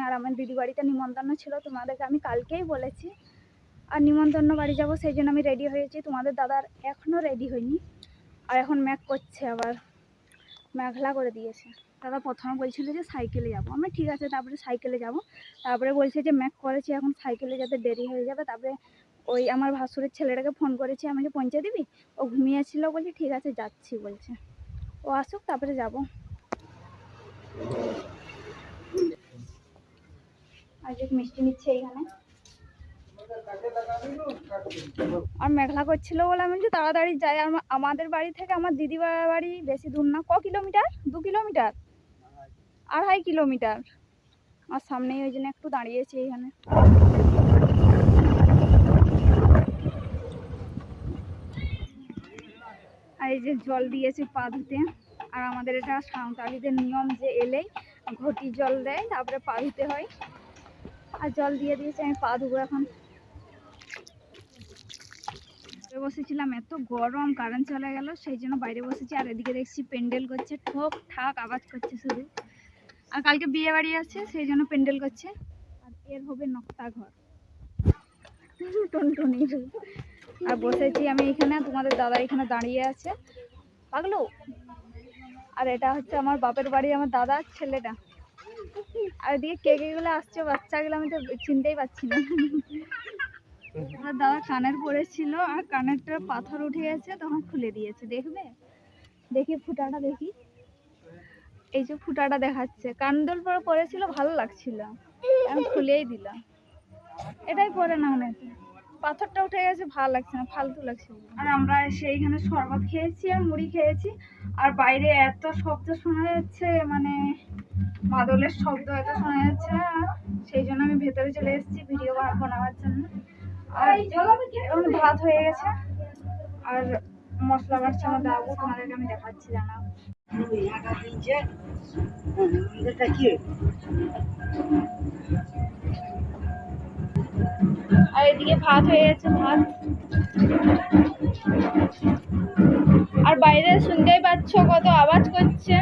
আর আমার দিদি বাড়িতে নিমন্ত্রণ ছিল, তোমাদেরকে আমি কালকেই বলেছি। আর নিমন্ত্রণ বাড়ি যাব, সেই জন্য আমি রেডি হয়েছি। তোমাদের দাদার এখনও রেডি হয়নি। আর এখন ম্যাক করছে আবার। মেঘলা করে দিয়েছে। দাদা প্রথমে বলছিল যে সাইকেলে যাব। আমি ঠিক আছে, তারপরে সাইকেলে যাব। তারপরে বলছে যে ম্যাক করেছি, এখন সাইকেলে যাতে দেরি হয়ে যাবে। তারপরে ওই আমার ভাসুরের ছেলেটাকে ফোন করেছি, আমাকে পৌঁছে দিবি? ও ঘুমিয়েছিল বলি ঠিক আছে, যাচ্ছি, বলছে। ও আসুক, তারপরে যাব। মিষ্টি নিচ্ছে আর মেঘলা করছিল বলে আমি যে তাড়াতাড়ি যাই। আর আমাদের বাড়ি থেকে আমার দিদি বাড়ি বেশি দূর না। ক কিলোমিটার? দু কিলোমিটার? আড়াই কিলোমিটার। আর সামনেই ওই জন্য একটু দাঁড়িয়েছি এইখানে আর এই যে জল দিয়েছে পা ধুতে। আর আমাদের এটা সাঁওতালিদের নিয়ম যে এলেই ঘটি জল দেয়, তারপরে পা ধুতে হয়। আর জল দিয়ে দিয়েছে, আমি পা ধুবো এখন। বসেছিলাম, এত গরম কারেন্ট চলে গেল, সেই জন্য বাইরে বসেছি, আর এদিকে দেখছি প্যান্ডেল করছে, ঠোক ঠাক আওয়াজ করছে শুধু। আর কালকে বিয়ে বাড়ি আছে, সেই জন্য প্যান্ডেল করছে, আর এর হবে নকটা ঘর। টুনটুনির। আর বসেছি আমি এখানে, তোমাদের দাদা এখানে দাঁড়িয়ে আছে। পাগলো? আর এটা হচ্ছে আমার বাপের বাড়ি, আমার দাদার ছেলেটা। আর ওদিকে কে কে গুলো আসছে, বাচ্চাগুলো আমি তো চিনতেই পারছি না। আমার দাদা কানের পড়েছিল আর কানেরটা পাথর উঠে গেছে, তখন খুলে দিয়েছে, দেখবে? দেখি ফুটাটা দেখি। এই যে ফুটাটা দেখাচ্ছে, কান্দল পরে পড়েছিল ভালো লাগছিল। আমি খুলেই দিলাম। এটাই পরে না মনে পাথরটা উঠে গেছে ভালো লাগছে না ফালতু লাগছে আর আমরা সেইখানে শরবত খেয়েছি আর মুড়ি খেয়েছি। আর বাইরে এত শব্দ শোনা যাচ্ছে মানে মাদলের শব্দ এত শোনা যাচ্ছে সেই জন্য আমি ভেতরে চলে এসেছি ভিডিও বানাবার জন্য। আর এখন ভাত হয়ে গেছে আর মশলা বাড়ছে আমার দাবু তোমাদেরকে আমি দেখাচ্ছি জানাব আর এদিকে ভাত হয়ে গেছে, ভাত। আর বাইরে শুনতেই পাচ্ছ কত আওয়াজ করছে।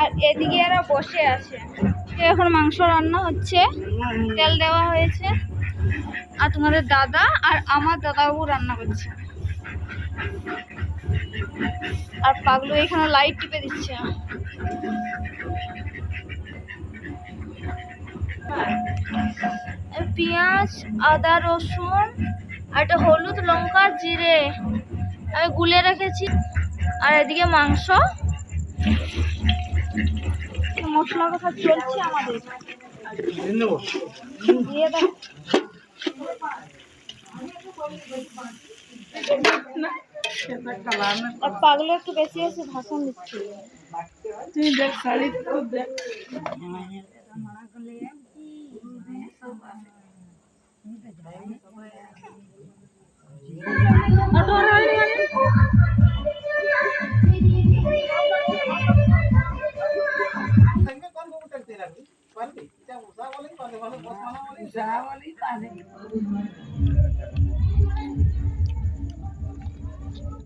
আর এদিকে এরা বসে আছে। এখন মাংস রান্না হচ্ছে, তেল দেওয়া হয়েছে। আর তোমাদের দাদা আর আমার দাদাবাবু রান্না করছে। আর পাগলু এখানে লাইট টিপে দিচ্ছে। পেঁয়াজ, আদা, রসুন, আর একটা হলুদ লঙ্কা, জিরে আমি গুলে রেখেছি। আর এদিকে মাংস। মশলা কথা চলছে আমাদের। আর পাগলো একটু বেশি আছে ভাষণ দিচ্ছে। তুই দেখ শাড়ি তো দেখ যা বলি তাহলে